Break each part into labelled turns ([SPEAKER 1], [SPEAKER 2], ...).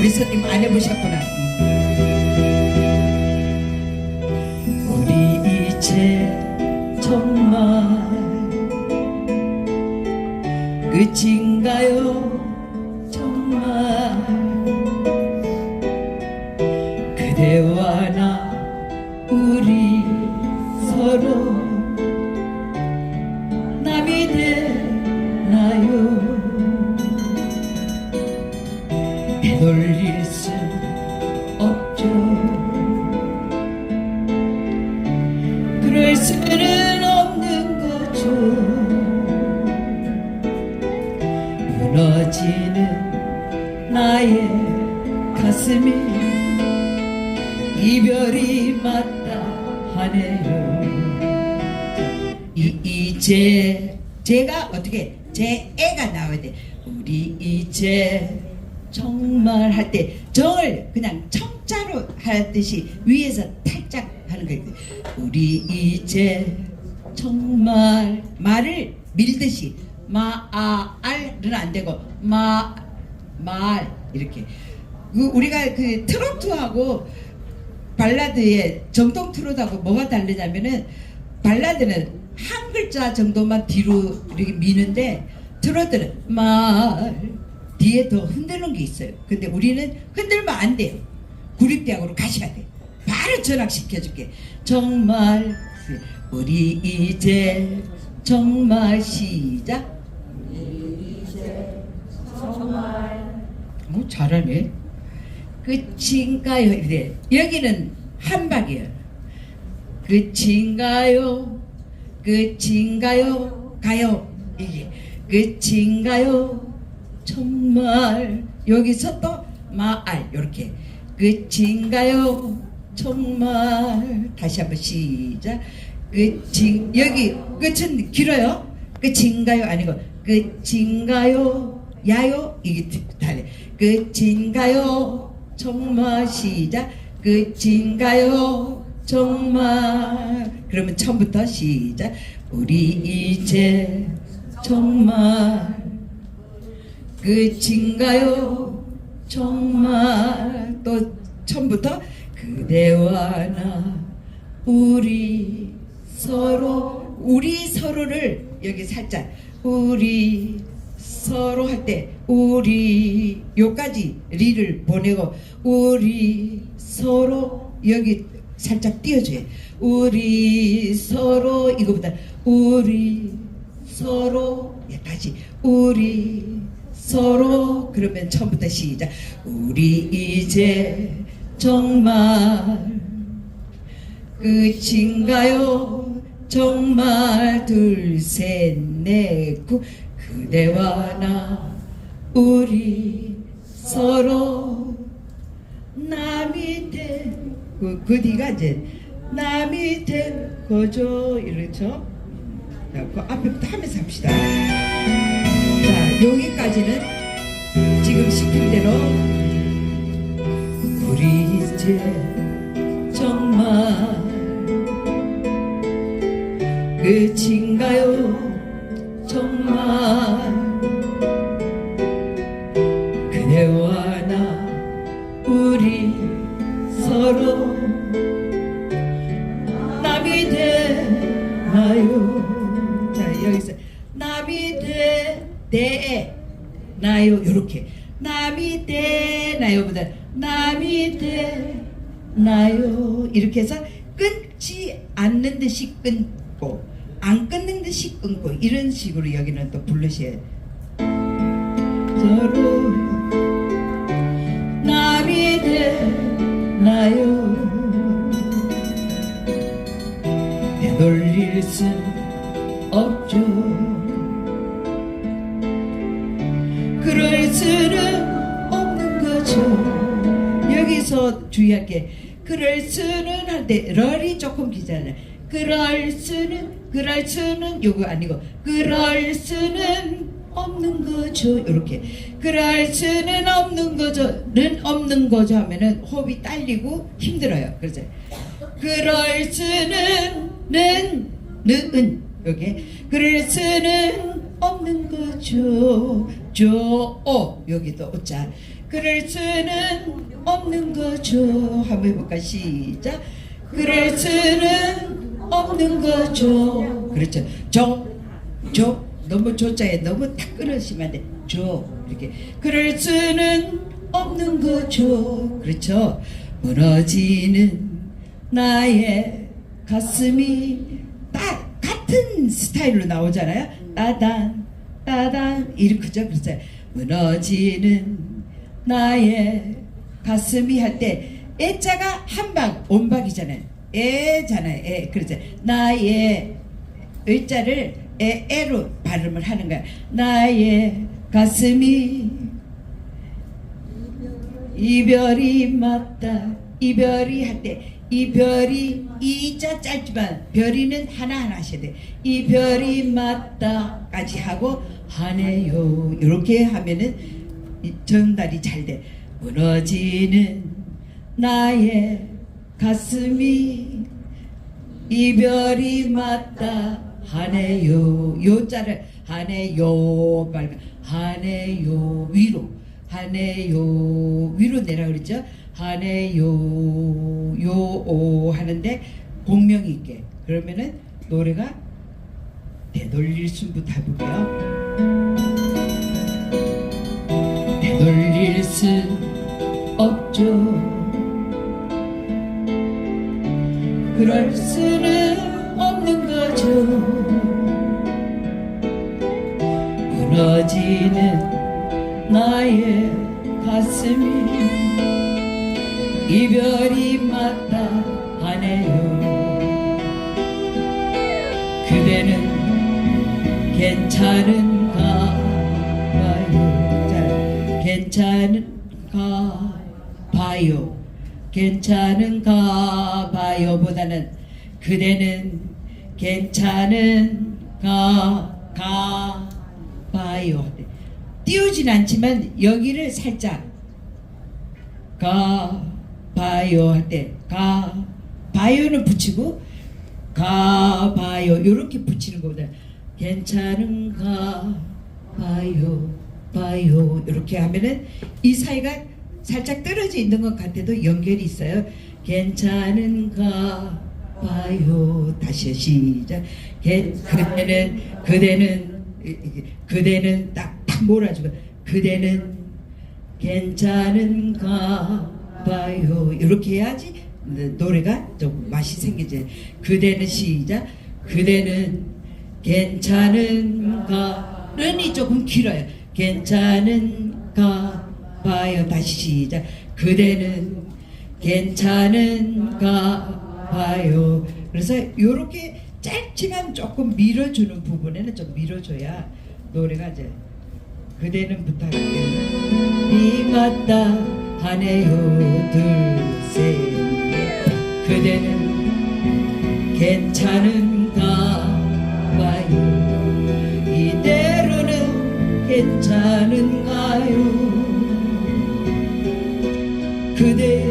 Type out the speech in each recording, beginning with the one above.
[SPEAKER 1] 우리 손님 안 해보셨구나. 우리 이제 정말 끝인가요? 정말 그대와 나 우리 서로 무너지는 나의 가슴이 이별이 맞다 하네요. 이, 이제 제가 어떻게 제 애가 나와야 돼. 우리 이제 정말 할 때 정을 그냥 청자로 하듯이 위에서 탈짝 하는 거예요. 우리 이제 정말 말을 밀듯이 마아알은 안 되고 마말 이렇게 그 우리가 그 트로트하고 발라드의 정통 트로트하고 뭐가 다르냐면은 발라드는 한 글자 정도만 뒤로 이렇게 미는데 트로트는 말 뒤에 더 흔드는 게 있어요. 근데 우리는 흔들면 안 돼요. 구립대학으로 가셔야 돼. 바로 전학시켜줄게. 정말 우리 이제 정말 시작. 어, 잘하네. 끝인가요? 이래. 여기는 한박이에요. 끝인가요? 끝인가요? 가요. 이게 끝인가요? 정말 여기서 또 마알 이렇게 끝인가요? 정말 다시 한번 시작. 끝인 여기 끝은 길어요. 끝인가요? 아니고 끝인가요? 야요? 이게 달래. 끝인가요? 정말 시작. 끝인가요? 정말 그러면 처음부터 시작. 우리 이제 정말 끝인가요? 정말 또 처음부터 그대와 나 우리 서로 우리 서로를 여기 살짝 우리 서로 할 때 우리 요까지 리를 보내고 우리 서로 여기 살짝 띄워줘요. 우리 서로 이거보다 우리 서로 예, 다시. 우리 서로 그러면 처음부터 시작. 우리 이제 정말 끝인가요? 정말 둘 셋 넷 구 그대와 나 우리 서로 남이 된 그, 그 뒤가 이제 남이 된 거죠. 이렇죠? 자, 그 앞에부터 하면서 합시다. 자 여기까지는 지금 시킨 대로 우리 이제 정말 끝인가요? 정말 나요. 이렇게 해서 끊지 않는 듯이 끊고 안 끊는 듯이 끊고 이런 식으로 여기는 또 부르셔야 서로 남이 되나요. 되돌릴 순 없죠. 그럴 수는 없는 거죠. 여기서 주의할 게 그럴 수는 할때 럴이 조금 기잖아요. 그럴 수는 그럴 수는 요거 아니고 그럴 수는 없는 거죠. 이렇게. 그럴 수는 없는 거죠는 없는 거죠 하면은 호흡이 딸리고 힘들어요. 그래서 그럴 수는 는, 는, 여기 그럴 수는 없는 거죠. 줘오. 여기도 오자 그럴 수는 없는 거죠. 한번 해볼까? 시작. 그럴 수는 없는 거죠. 그렇죠. 줘줘 너무 조자에 너무 딱 끊으시면 안돼. 줘 이렇게. 그럴 수는 없는 거죠. 그렇죠. 무너지는 나의 가슴이 딱 같은 스타일로 나오잖아요. 따단 따단. 이렇게 그죠? 그렇죠. 무너지는 나의 가슴이 할 때 애자가 한방 온박이잖아요. 애잖아요. 애 그렇죠. 나의 의자를 애, 애로 발음을 하는 거야. 나의 가슴이 이별이 맞다. 이별이 할 때 이별이 이자 짧지만 별이는 하나하나 하셔야 돼. 이별이 맞다까지 하고 하네요. 이렇게 하면은 이 전달이 잘 돼. 무너지는 나의 가슴이 이별이 맞다 하네요. 요자를 하네요. 하네요. 위로. 하네요. 위로 내라 그랬죠? 하네요. 요오 하는데 공명이 있게. 그러면은 노래가 되돌릴 순부터 해볼게요. 되돌릴 수 없죠. 그럴 수는 없는 거죠. 무너지는 나의 가슴이 이별이 맞다 하네요. 그대는 괜찮은 괜찮은가 봐요. 괜찮은가 봐요 보다는 그대는 괜찮은가 가 봐요. 띄우진 않지만 여기를 살짝 가 봐요 할 때 가 봐요는 붙이고 가 봐요 이렇게 붙이는 것보다 괜찮은가 봐요 봐요. 이렇게 하면은 이 사이가 살짝 떨어져 있는 것 같아도 연결이 있어요. 괜찮은가 봐요. 다시 시작. 게- 그대는 그대는 이- 이- 그대는 딱딱 몰아주고 그대는 괜찮은가 봐요. 이렇게 해야지 노래가 좀 맛이 생기지. 그대는 시작. 그대는 괜찮은가는 이 조금 길어요 괜찮은가 봐요. 다시 시작. 그대는 괜찮은가 봐요. 그래서 이렇게 짧지만 조금 밀어주는 부분에는 좀 밀어줘야 노래가 이제 그대는 부탁할게요. 이 맞다 하네요. 둘셋. 그대는 괜찮은가 괜찮은가요? 그대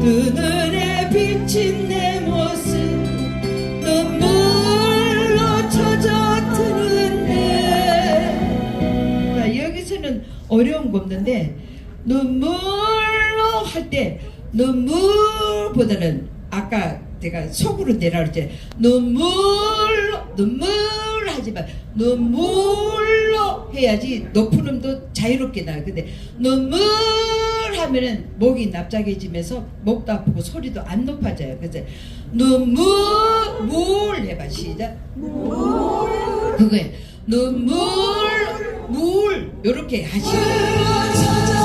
[SPEAKER 1] 두 눈에 비친 내 여기서는 어려운 거 없는데 눈물로 할 때 눈물보다는 아까 제가 속으로 내라 그랬지 눈물로 눈물 하지만 눈물로 해야지 높은 음도 자유롭게 나요. 근데 눈물 하면은 목이 납작해지면서 목도 아프고 소리도 안 높아져요. 그래서 눈물 물 해봐 시작. 그거에 눈물 물 요렇게 하시고